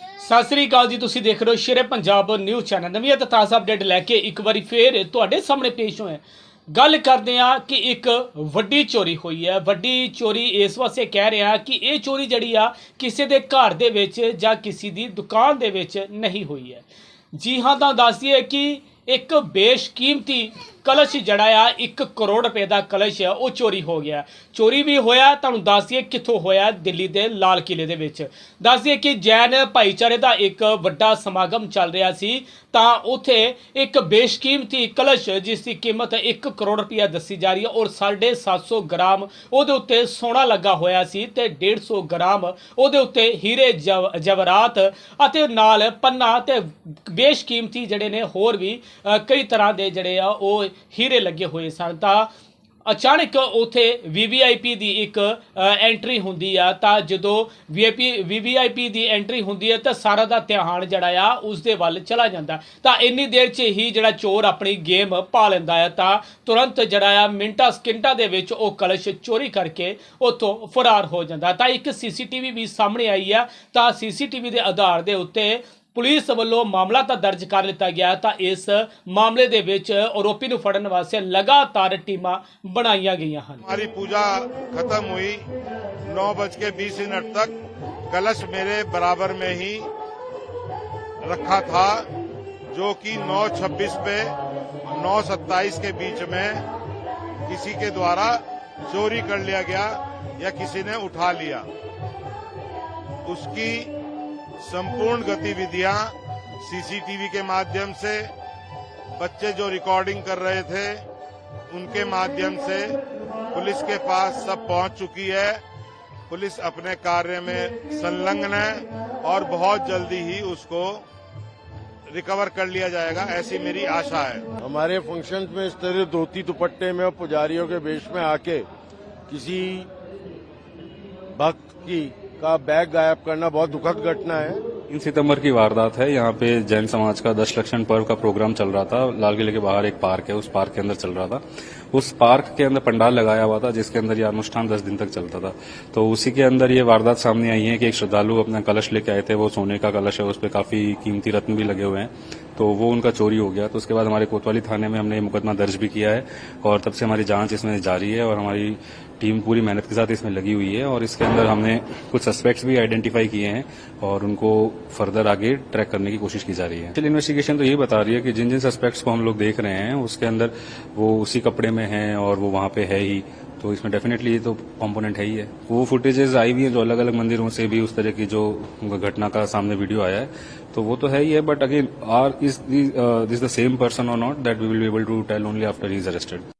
ਸਤਿ ਸ੍ਰੀ ਅਕਾਲ ਜੀ, ਤੁਸੀਂ ਦੇਖ ਰਹੇ ਹੋ ਸ਼ੇਰੇ ਪੰਜਾਬ ਨਿਊਜ਼ ਚੈਨਲ। ਨਵੀਂ ਅਤੇ ਤਾਜ਼ਾ ਅਪਡੇਟ ਲੈ ਕੇ ਇੱਕ ਵਾਰੀ ਫੇਰ ਤੁਹਾਡੇ ਸਾਹਮਣੇ ਪੇਸ਼ ਹੋਏ ਗੱਲ ਕਰਦੇ ਆ ਕਿ ਇੱਕ ਵੱਡੀ ਚੋਰੀ ਹੋਈ ਹੈ। ਵੱਡੀ ਚੋਰੀ ਇਸ ਵਾਸਤੇ ਕਹਿ ਰਿਹਾ ਕਿ ਇਹ ਚੋਰੀ ਜਿਹੜੀ ਆ, ਕਿਸੇ ਦੇ ਘਰ ਦੇ ਵਿੱਚ ਜਾਂ ਕਿਸੇ ਦੀ ਦੁਕਾਨ ਦੇ ਵਿੱਚ ਨਹੀਂ ਹੋਈ ਹੈ। ਜੀ ਹਾਂ, ਤਾਂ ਦੱਸ ਕਿ ਇੱਕ ਬੇਸ਼ਕੀਮਤੀ ਕਲਸ਼ ਜਿਹੜਾ ਆ 1 ਕਰੋੜ ਰੁਪਏ ਦਾ ਕਲਸ਼ ਆ, ਉਹ ਚੋਰੀ ਹੋ ਗਿਆ। ਚੋਰੀ ਵੀ ਹੋਇਆ, ਤੁਹਾਨੂੰ ਦੱਸ ਦਈਏ ਕਿੱਥੋਂ ਹੋਇਆ, ਦਿੱਲੀ ਦੇ ਲਾਲ ਕਿਲੇ ਦੇ ਵਿੱਚ। ਦੱਸ ਦਈਏ ਕਿ ਜੈਨ ਭਾਈਚਾਰੇ ਦਾ ਇੱਕ ਵੱਡਾ ਸਮਾਗਮ ਚੱਲ ਰਿਹਾ ਸੀ, ਤਾਂ ਉਥੇ ਇੱਕ ਬੇਸ਼ਕੀਮਤੀ ਕਲਸ਼, ਜਿਸ ਦੀ ਕੀਮਤ 1 ਕਰੋੜ ਰੁਪਇਆ ਦੱਸੀ ਜਾ ਰਹੀ ਹੈ, ਔਰ 750 ਗ੍ਰਾਮ ਉਹਦੇ ਉੱਤੇ ਸੋਨਾ ਲੱਗਾ ਹੋਇਆ ਸੀ ਤੇ 150 ਗ੍ਰਾਮ ਉਹਦੇ ਉੱਤੇ ਹੀਰੇ ਜਵਰਾਤ ਅਤੇ ਨਾਲ ਪੰਨਾ ਤੇ ਬੇਸ਼ਕੀਮਤੀ ਜਿਹੜੇ ਨੇ ਹੋਰ ਵੀ ਕਈ ਤਰ੍ਹਾਂ ਦੇ ਜਿਹੜੇ ਆ, ਉਹ ਹੀਰੇ ਲੱਗੇ ਹੋਏ ਸਨ। ਤਾਂ ਅਚਾਨਕ ਉਥੇ ਵੀਵੀਆਈਪੀ ਦੀ ਇੱਕ ਐਂਟਰੀ ਹੁੰਦੀ ਆ। ਤਾਂ ਜਦੋਂ ਵੀਆਈਪੀ ਵੀਵੀਆਈਪੀ ਦੀ ਐਂਟਰੀ ਹੁੰਦੀ ਹੈ ਤਾਂ ਸਾਰਾ ਦਾ ਧਿਆਨ ਜਿਹੜਾ ਆ ਉਸ ਦੇ ਵੱਲ ਚਲਾ ਜਾਂਦਾ। ਤਾਂ ਇੰਨੀ ਦੇਰ 'ਚ ਹੀ ਜਿਹੜਾ ਚੋਰ ਆਪਣੀ ਗੇਮ ਪਾ ਲੈਂਦਾ ਆ, ਤਾਂ ਤੁਰੰਤ ਜਿਹੜਾ ਆ, ਮਿੰਟਾਂ, ਸਕਿੰਟਾਂ ਦੇ ਵਿੱਚ ਉਹ ਕਲਸ਼ ਚੋਰੀ ਕਰਕੇ ਉੱਥੋਂ ਫਰਾਰ ਹੋ ਜਾਂਦਾ। ਤਾਂ ਇੱਕ ਸੀਸੀਟੀਵੀ ਵੀ ਸਾਹਮਣੇ ਆਈ ਆ। ਤਾਂ ਸੀਸੀਟੀਵੀ ਦੇ ਆਧਾਰ ਦੇ ਉੱਤੇ ਪੁਲਿਸ ਵੱਲੋਂ ਮਾਮਲਾ ਤਾਂ ਦਰਜ ਕਰ ਲਿੱਤਾ ਗਿਆ ਤਾਂ ਇਸ ਮਾਮਲੇ ਦੇ ਵਿੱਚ ਆਰੋਪੀ ਨੂੰ ਫੜਨ ਵਾਸਤੇ ਲਗਾਤਾਰ ਟੀਮਾਂ ਬਣਾਈਆਂ ਗਈਆਂ ਹਨ हमारी पूजा खत्म हुई नौ बज के बीस मिनट तक कलश मेरे बराबर में ही रखा था जो कि 9:26 पे 9:27 के बीच में किसी के द्वारा चोरी कर लिया गया या किसी ने उठा लिया उसकी संपूर्ण गतिविधियाँ सीसीटीवी के माध्यम से बच्चे जो रिकॉर्डिंग कर रहे थे, उनके माध्यम से पुलिस के पास सब पहुँच चुकी है। पुलिस अपने कार्य में संलग्न है और बहुत जल्दी ही उसको रिकवर कर लिया जाएगा, ऐसी मेरी आशा है। हमारे फ़ंक्शन में इस तरह धोती दुपट्टे में और पुजारियों के वेश में आके किसी भक्त की का बैग गायब करना बहुत दुखद घटना है। तीन सितंबर की वारदात है। यहाँ पे जैन समाज का दश लक्षण पर्व का प्रोग्राम चल रहा था। लाल किले के बाहर एक पार्क है। उस पार्क के अंदर चल रहा था। उस पार्क के अंदर पंडाल लगाया हुआ था, जिसके अंदर ये अनुष्ठान दस दिन तक चलता था। तो उसी के अंदर ये वारदात सामने आई है कि एक श्रद्धालु अपना कलश लेके आए थे। वो सोने का कलश है। उस पर काफ़ी कीमती रत्न भी लगे हुए हैं। तो वो उनका चोरी हो गया। तो उसके बाद हमारे कोतवाली थाने में हमने मुकदमा दर्ज भी किया है और तब से हमारी जाँच इसमें जारी है और हमारी टीम पूरी मेहनत के साथ इसमें लगी हुई है और इसके अंदर हमने कुछ सस्पेक्ट्स भी आइडेंटिफाई किए हैं और उनको फर्दर आगे ट्रैक करने की कोशिश की जा रही है। इन्वेस्टिगेशन तो ये बता रही है कि जिन जिन सस्पेक्ट्स को हम लोग देख रहे हैं, उसके अंदर वो उसी कपड़े में हैं और वो वहाँ पे है ही। तो इसमें डेफिनेटली ये तो कंपोनेंट है ही है। वो फुटेजेस आई हुई है जो अलग अलग मंदिरों से भी उस तरह की जो घटना का सामने वीडियो आया है तो वो तो है ही है but again are is this the same person or not that we will be able to tell only after he is arrested